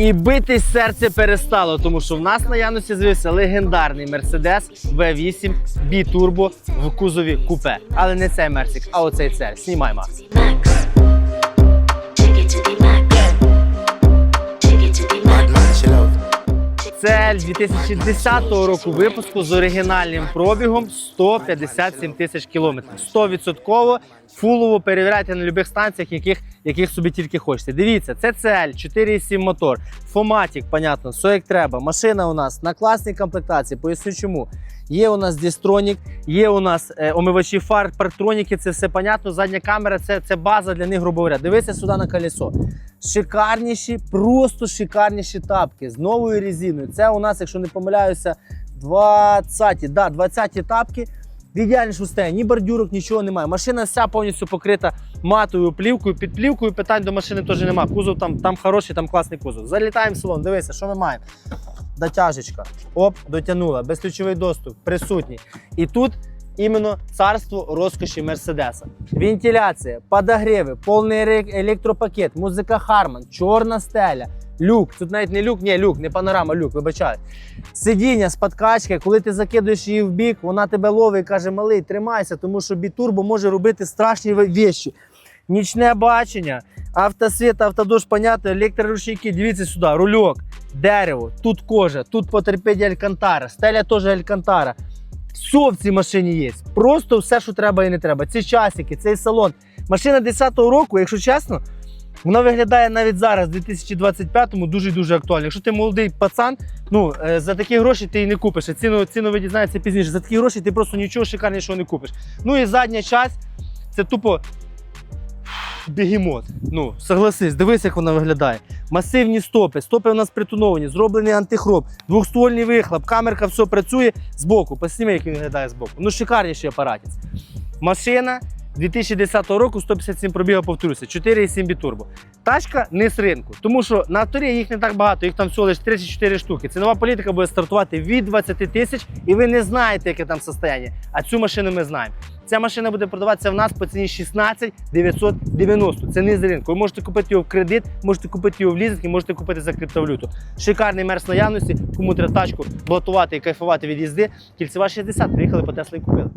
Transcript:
І битись серце перестало, тому що в нас на Янусі з'явився легендарний Mercedes V8 B-Turbo в кузові купе. Але не цей Мерсик, а оцей це. Знімай, Макс. Цель 2010 року випуску з оригінальним пробігом 157 тисяч кілометрів. 100% фулово перевіряйте на будь-яких станціях, яких, яких собі тільки хочете. Дивіться, це цель 4,7 мотор, Фоматік, понятно, все як треба. Машина у нас на класній комплектації. Поясню чому. Є у нас дістронік, є у нас е, омивачі фар, парктроніки, це все понятно. Задня камера це, це база для них, грубо говоря. Дивися сюди на колесо. Шикарніші, просто шикарніші тапки з новою резиною. Це у нас, якщо не помиляюся, 20-ті, да, 20-ті тапки. В ідеальнішому стані, ні бордюрок, нічого немає. Машина вся повністю покрита матовою плівкою. Під плівкою питань до машини теж немає. Кузов там, там хороший, там класний кузов. Залітаємо в салон, дивися, що ми маємо. Дотяжечка. Оп, дотягнула. Безключовий доступ, присутній. І тут іменно царство розкоші Мерседеса. Вентиляція, подогріви, повний електропакет, музика Харман, чорна стеля. Люк, тут навіть не люк, ні, люк, не панорама, люк, вибачаю. Сидіння з подкачки, коли ти закидуєш її в бік, вона тебе ловить і каже: малий, тримайся, тому що бітурбо може робити страшні вещі. Нічне бачення, автосвіт, автодощ, понятно, електроручники, дивіться сюди, рульок, дерево, тут кожа, тут потерпеді алькантара, стеля теж алькантара. Все в цій машині є. Просто все, що треба і не треба. Ці часики, цей салон. Машина 10-го року, якщо чесно, вона виглядає навіть зараз, в 2025-му, дуже дуже актуально. Якщо ти молодий пацан, ну е, за такі гроші ти і не купиш. А Ціну, ціну ви пізніше. За такі гроші ти просто нічого шикарнішого не купиш. Ну і задня часть це тупо бігемот. Ну, согласись, дивись, як вона виглядає. Масивні стопи, стопи у нас притоновані, зроблений антихроп, двохствольний вихлоп, камерка все працює збоку. Посніми, як він виглядає збоку. Ну, шикарніший апаратець. Машина 2010 року 157 пробігів, повторюся, 4,7 бітурбо. Тачка не з ринку, тому що на авторі їх не так багато, їх там всього лише 34 штуки. Цінова політика буде стартувати від 20 тисяч, і ви не знаєте, яке там состояння. А цю машину ми знаємо. Ця машина буде продаватися в нас по ціні 16 990. Це не з ринку. Ви можете купити його в кредит, можете купити його в лізинг і можете купити за криптовалюту. Шикарний мерс наявності. Кому треба тачку блатувати і кайфувати від їзди. Кільцева 60. Приїхали по Теслі і купили.